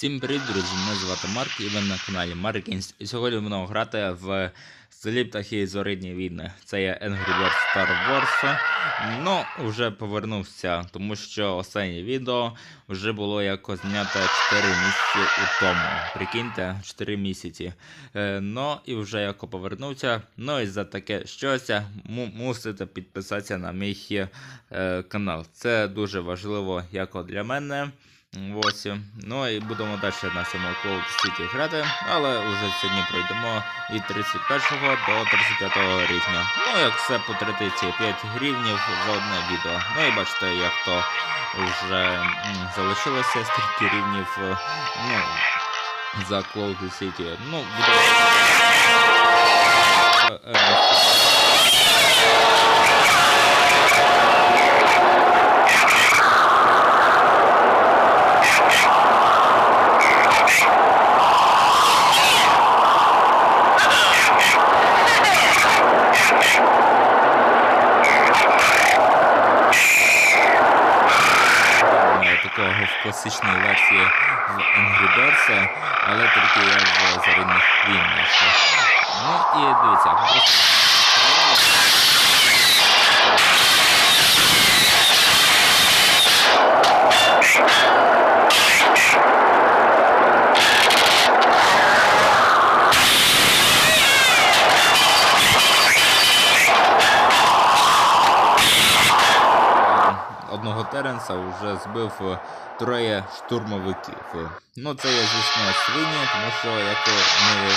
Всім привіт, друзі! Мене звати Марк і ви на каналі Маркінс. І сьогодні будемо грати в селі птахи зоридні війни. Це є Angry Birds Star Wars. Ну, вже повернувся, тому що останнє відео вже було якось знято 4 місяці у тому. Прикиньте, 4 місяці. Е, ну і вже яко повернувся. Ну і за таке щось мусите підписатися на мій е, канал. Це дуже важливо як для мене. Ось. Ну і будемо далі на Call of City грати, але вже сьогодні пройдемо від 31 до 35 рівня. Ну, як все по традиції 5 гривнів за одне відео. Ну і бачите, як то вже залишилося стільки рівнів е, ну, за of City. Ну, буде. Такого в класичній версії в Angry Birds, але тільки я в зарядних війнах. Ну і дивіться, просто одного Теренса вже збив е, троє штурмовиків. Ну це є, звісно, свині, тому що як ми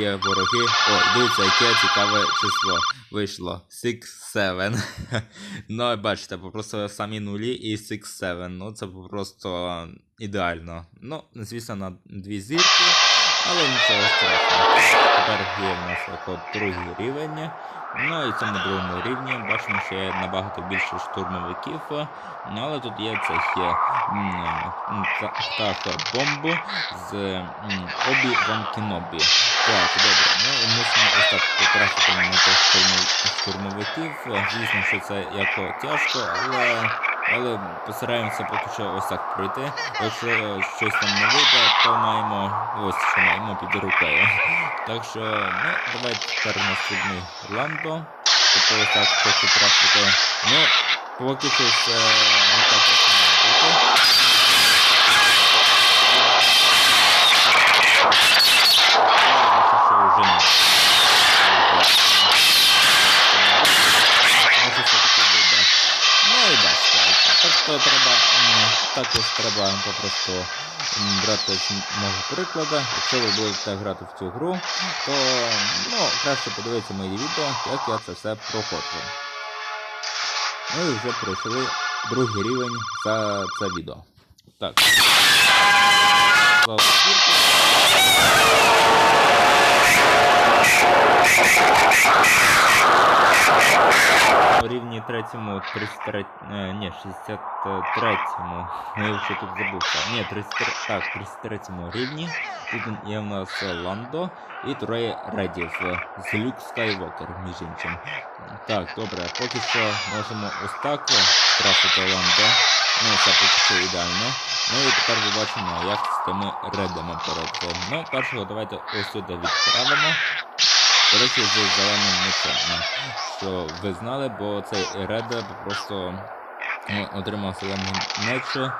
є вороги. О, дивіться, яке цікаве число вийшло. 6-7. ну, бачите, просто самі нулі і 6-7. Ну, це просто ідеально. Ну, звісно, на дві зірки, але нічого страшного. Тепер є в нас другий рівень. Ну і в цьому другому рівні бачимо, що є набагато більше штурмовиків. Але тут є цей ще м, м, та- птах бомбу з обі ванкінобі. Так, добре. Ну мусимо ось так потрапити на тих штурмов- штурмовиків. Звісно, що це як тяжко, але. Але постараємося поки що ось так пройти. Якщо щось там не вийде, то маємо ось що маємо під рукою. Так що, ну, давайте тепер наступний ландо. Тобто ось так хочу трапити. Ну, поки що це Також треба попросту брати з мого прикладу. Якщо ви будете грати в цю гру, то ну, краще подивитися мої відео, як я це все проходжу. Ну Ми вже пройшли другий рівень за це відео. Так. Thank you. 63-му, 33... Э, не, 63-му. Ну, я уже тут забувся. Ні, 33... Так, 33-му рівні. Тут є в нас Ландо і троє Редів. З Люк Скайвокер, між іншим. Так, добре, поки що можемо ось так Ландо. Ну, це поки що ідеально. Ну і тепер побачимо, як з тими редами перед. Ну, першого давайте ось сюди відправимо. Речі, з зеленим мечем. Що ви знали, бо цей Ред просто е, отримав зелений меч е,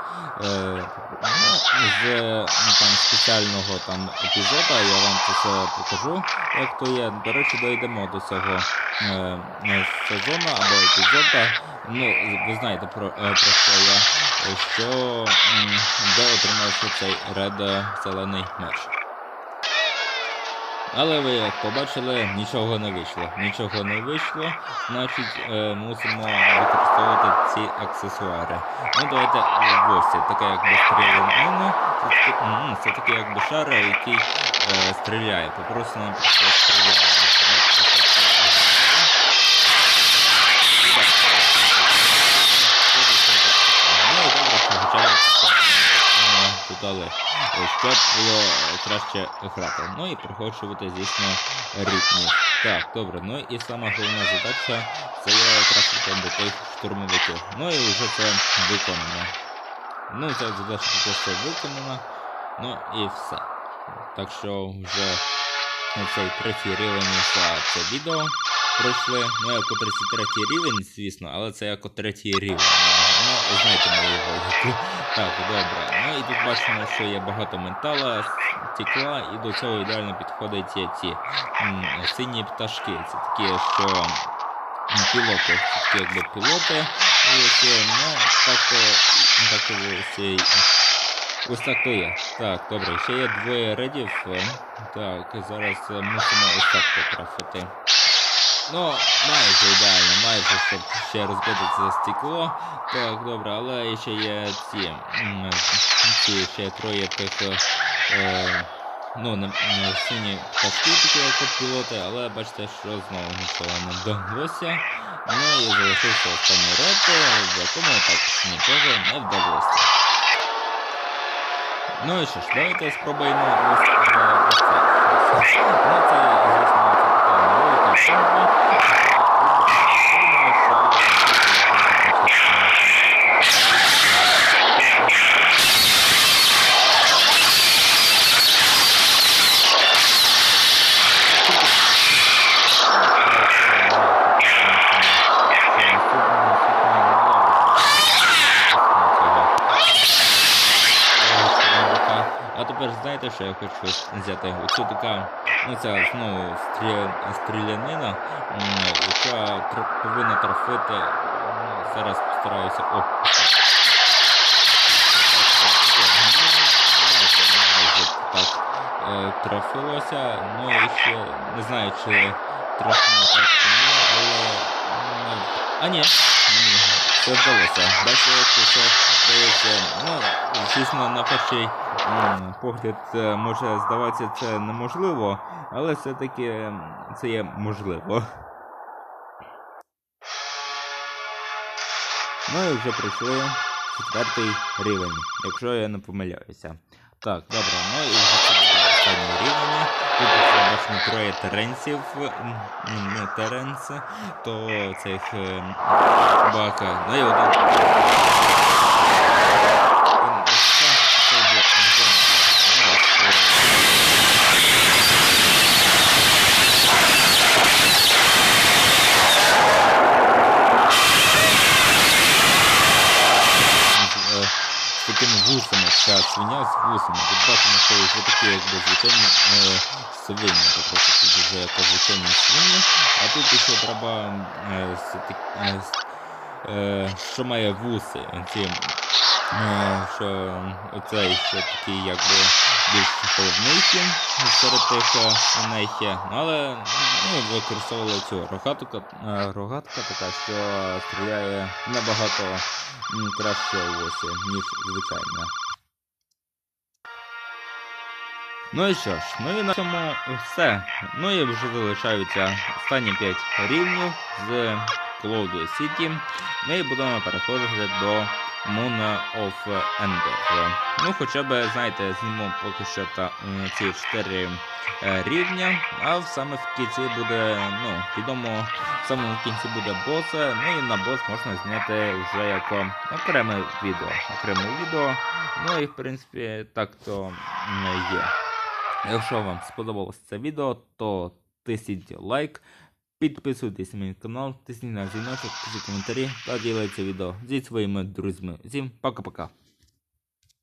ну, з ну, там, спеціального там епізоду, я вам це все покажу, як то є. До речі, дійдемо до цього е, е, сезону або епізоду. Ну, ви знаєте про, е, про що я, е, що де отримався цей Ред е, зелений меч. Але ви як побачили, нічого не вийшло. Нічого не вийшло, значить е, мусимо використовувати ці аксесуари. Ну давайте ось таке якби стрілянина. Це, м, це таке якби шар, який е, стріляє. Попросту нам просто стріляє. Ну, просто стріляє. Так, Ну і добре, що хоча б це, е, щоб було краще грати. Ну і прихочувати, звісно, ритмі. Так, добре, ну і сама головна задача це є трапити до тих штурмовиків. Ну і вже це виконано. Ну, ця задача просто виконана. Ну і все. Так що вже цей третій рівень за це відео пройшли. Ну, як у 33 рівень, звісно, але це як у третій рівень. Знаєте мою логіку. Так, добре. Ну і тут бачимо, що є багато метала, стекла, і до цього ідеально підходять ці сині пташки. Це такі, що пілоти, такі якби пілоти. І ось, е, ну, так так ось, е, ось так то є. Так, добре, ще є двоє рейдів. е, Так, зараз е, мусимо ось так потрафити. Ну, майже ідеально, майже щоб ще розбити це стекло. Так, добре, але ще є ці. Ці ще троє тих. е, Е, ну, не, не сині пташки такі як от пілоти, але бачите, що знову нічого не вдалося. Ну і залишився останній рот, в якому також нічого не вдалося. Ну і що ж, давайте спробуємо ось, е, ось це. Ну це, звісно, це А тепер знаєте, що я хочу взяти? Оцю така, ну це знову стріля, стрілянина, яка повинна трафити. ну, Зараз постараюся. О! Так, е, трафилося, ну і ще не знаю, чи трафимо так чи ні, але. А ні, ні, це вдалося. Бачите, це здається. Ну, звісно, на перший погляд е, може здаватися це неможливо, але все-таки це є можливо. Ну і вже пройшли четвертий рівень, якщо я не помиляюся. Так, добре, ну і вже це буде останній рівень. Бачимо троє теренців, м, не теренс, то цих бака. м, чувака. Ну і один. Ем, ось це, це буде, ну, ось, е, з, е, з такими ця свиня з вусами. Тут бачимо, що вже такі якби звичайні е, свині. Тобто тут вже як звичайні свині, а тут ще треба е, з, е, е, що має вуси. Ці, е, що оцей ще такий якби більш головніший серед тих свиней є. Але ну, використовували цю рогатку, е, рогатка така, що стріляє набагато краще ось, ніж звичайна. Ну і що ж, ну і на цьому все. Ну і вже залишаються останні 5 рівнів з Cloud City. Ми будемо переходити до Moon of Endor. Ну, хоча б, знаєте, зніму поки що та, ці 4 е, рівня, а саме в кінці буде, ну, відомо, в самому кінці буде бос, ну і на бос можна зняти вже як окреме відео. Окреме відео. Ну і в принципі так то є. Якщо вам сподобалось це відео, то тисніть лайк, підписуйтесь на мій канал, тисніть на дзвіночок, пишіть коментарі та діліться відео зі своїми друзями. Всім пока-пока.